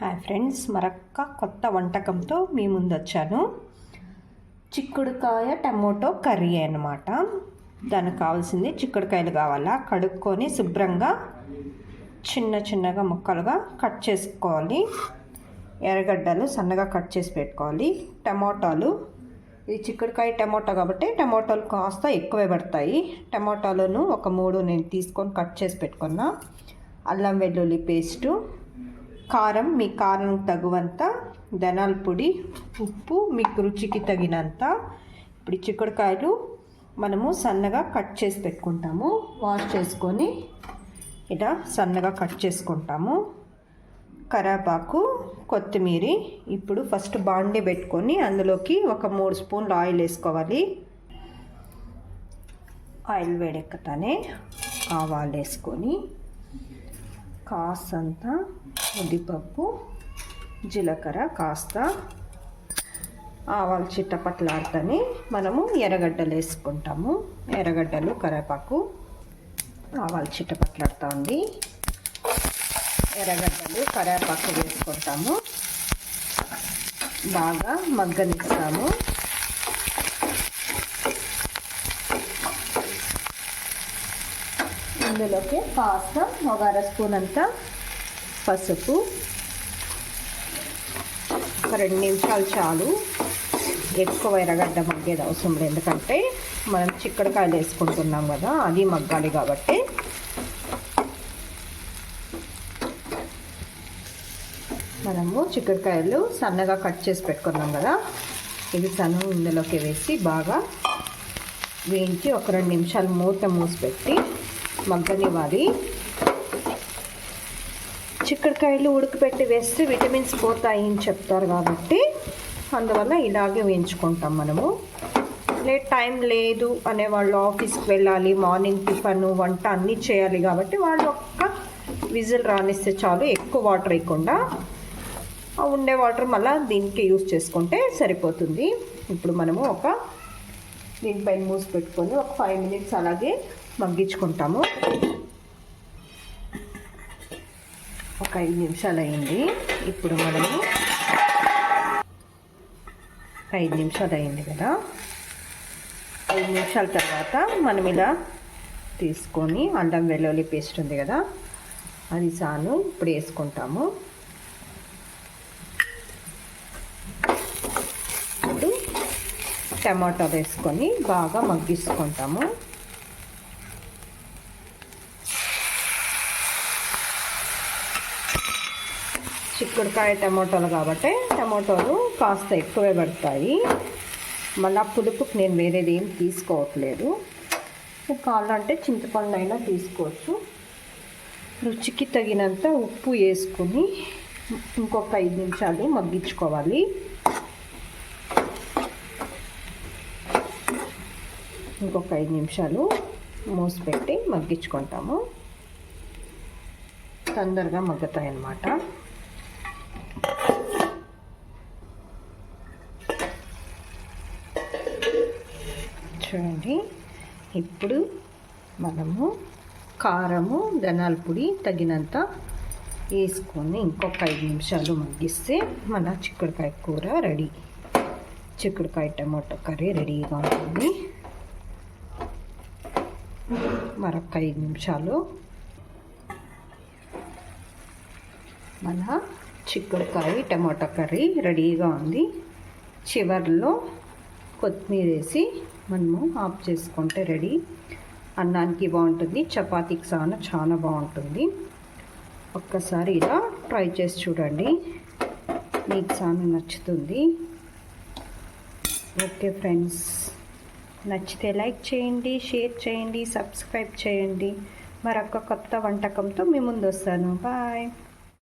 Hi friends మరొక్క కొత్త వంటకంతో మీ ముందు వచ్చాను చిక్కుడుకాయ టమోటో కర్రీ అనమాట దానికి కావాల్సింది చిక్కుడుకాయలు కావాలా? కడుక్కొని శుభ్రంగా చిన్న చిన్నగా ముక్కలుగా కట్ చేసుకోవాలి. ఎర్రగడ్డలు సన్నగా కట్ చేసి పెట్టుకోవాలి. టమోటాలు ఇది చిక్కుడుకాయ టమోటా కాబట్టి టమోటాలు కాస్త ఎక్కువే పడతాయి. టమోటాలను ఒక మూడు నేను తీసుకొని కట్ చేసి పెట్టుకున్నా. అల్లం వెల్లుల్లి పేస్టు కారం మీ కారం తగువంత ధనాల పొడి ఉప్పు మీకు రుచికి తగినంత. ఇప్పుడు చిక్కుడుకాయలు మనము సన్నగా కట్ చేసి పెట్టుకుంటాము. వాష్ చేసుకొని ఇలా సన్నగా కట్ చేసుకుంటాము. కరాపాకు కొత్తిమీర ఇప్పుడు ఫస్ట్ బాండి పెట్టుకొని అందులోకి ఒక మూడు స్పూన్లు ఆయిల్ వేసుకోవాలి. ఆయిల్ వేడెక్కతానే ఆవాలు వేసుకొని కాసంత ఉద్దిపప్పు జీలకర్ర కాస్త ఆవాలు చిట్టపట్లాడుతని మనము ఎర్రగడ్డలు వేసుకుంటాము. ఎర్రగడ్డలు కరేపాకు ఆవాలు చిట్టపట్లాడుతూ ఉంది ఎర్రగడ్డలు కరేపాకు వేసుకుంటాము. బాగా మగ్గనిస్తాము. ఇందులోకి కాస్త ఒక అర స్పూన్ అంతా పసుపు ఒక రెండు నిమిషాలు చాలు. ఎక్కువ ఎర్రగడ్డ మగ్గేది అవసరం లేదు. ఎందుకంటే మనం చిక్కడకాయలు వేసుకుంటున్నాం కదా అది మగ్గాలి కాబట్టి. మనము చిక్కడకాయలు సన్నగా కట్ చేసి పెట్టుకున్నాం కదా ఇది సన్న ఇందులోకి వేసి బాగా వేయించి ఒక రెండు నిమిషాలు మూత మూసి పెట్టి మగ్గనివ్వాలి చిక్కడికాయలు ఉడకపెట్టి వేస్తే విటమిన్స్ పోతాయి అని చెప్తారు కాబట్టి అందువల్ల ఇలాగే వేయించుకుంటాం మనము. లేట్ టైం లేదు అనే వాళ్ళు ఆఫీస్కి వెళ్ళాలి మార్నింగ్ టిఫన్ వంట అన్నీ చేయాలి కాబట్టి వాళ్ళు ఒక్క విజిల్ రానిస్తే చాలు ఎక్కువ వాటర్ వేయకుండా ఉండే వాటర్ మళ్ళీ దీనికి యూస్ చేసుకుంటే సరిపోతుంది. ఇప్పుడు మనము ఒక దీనిపైన మూసి పెట్టుకొని ఒక ఫైవ్ మినిట్స్ అలాగే మగ్గించుకుంటాము. ఒక ఐదు నిమిషాలు అయింది. ఇప్పుడు మనము ఐదు నిమిషాలు అయింది కదా. ఐదు నిమిషాల తర్వాత మనం ఇలా తీసుకొని అల్లం వెల్లుల్లి పేస్ట్ ఉంది కదా అది సాను ఇప్పుడు వేసుకుంటాము ఇప్పుడు టమాటా వేసుకొని బాగా మగ్గించుకుంటాము. చిక్కుడుకాయ టమాటోలు కాబట్టి టమాటోలు కాస్త ఎక్కువే పడతాయి. మళ్ళీ పులుపుకి నేను వేరేది ఏం తీసుకోవట్లేదు. కావాలంటే చింతపండు అయినా తీసుకోవచ్చు. రుచికి తగినంత ఉప్పు వేసుకొని ఇంకొక ఐదు నిమిషాలు మగ్గించుకోవాలి. ఇంకొక ఐదు నిమిషాలు మూసిపెట్టి మగ్గించుకుంటాము. తొందరగా మగ్గుతాయి అన్నమాట చూడండి ఇప్పుడు మనము కారము ధనాల పొడి తగినంత వేసుకొని ఇంకొక ఐదు నిమిషాలు మగ్గిస్తే మన చిక్కుడుకాయ కూర రెడీ. చిక్కుడుకాయ టమాటో కర్రీ రెడీగా ఉంటుంది. మరొక ఐదు నిమిషాలు. మన చిక్కుడుకాయ టమాటా కర్రీ రెడీగా ఉంది. చివరిలో కొత్తిమీర వేసి మనము ఆఫ్ చేసుకుంటే రెడీ. అన్నానికి బాగుంటుంది చపాతీకి సాన చాలా బాగుంటుంది. ఒక్కసారి ఇలా ట్రై చేసి చూడండి. మీకు సాన నచ్చుతుంది. Okay friends. నచ్చితే లైక్ చేయండి షేర్ చేయండి సబ్స్క్రైబ్ చేయండి. మరొక కొత్త వంటకంతో మీ ముందు వస్తాను. బాయ్.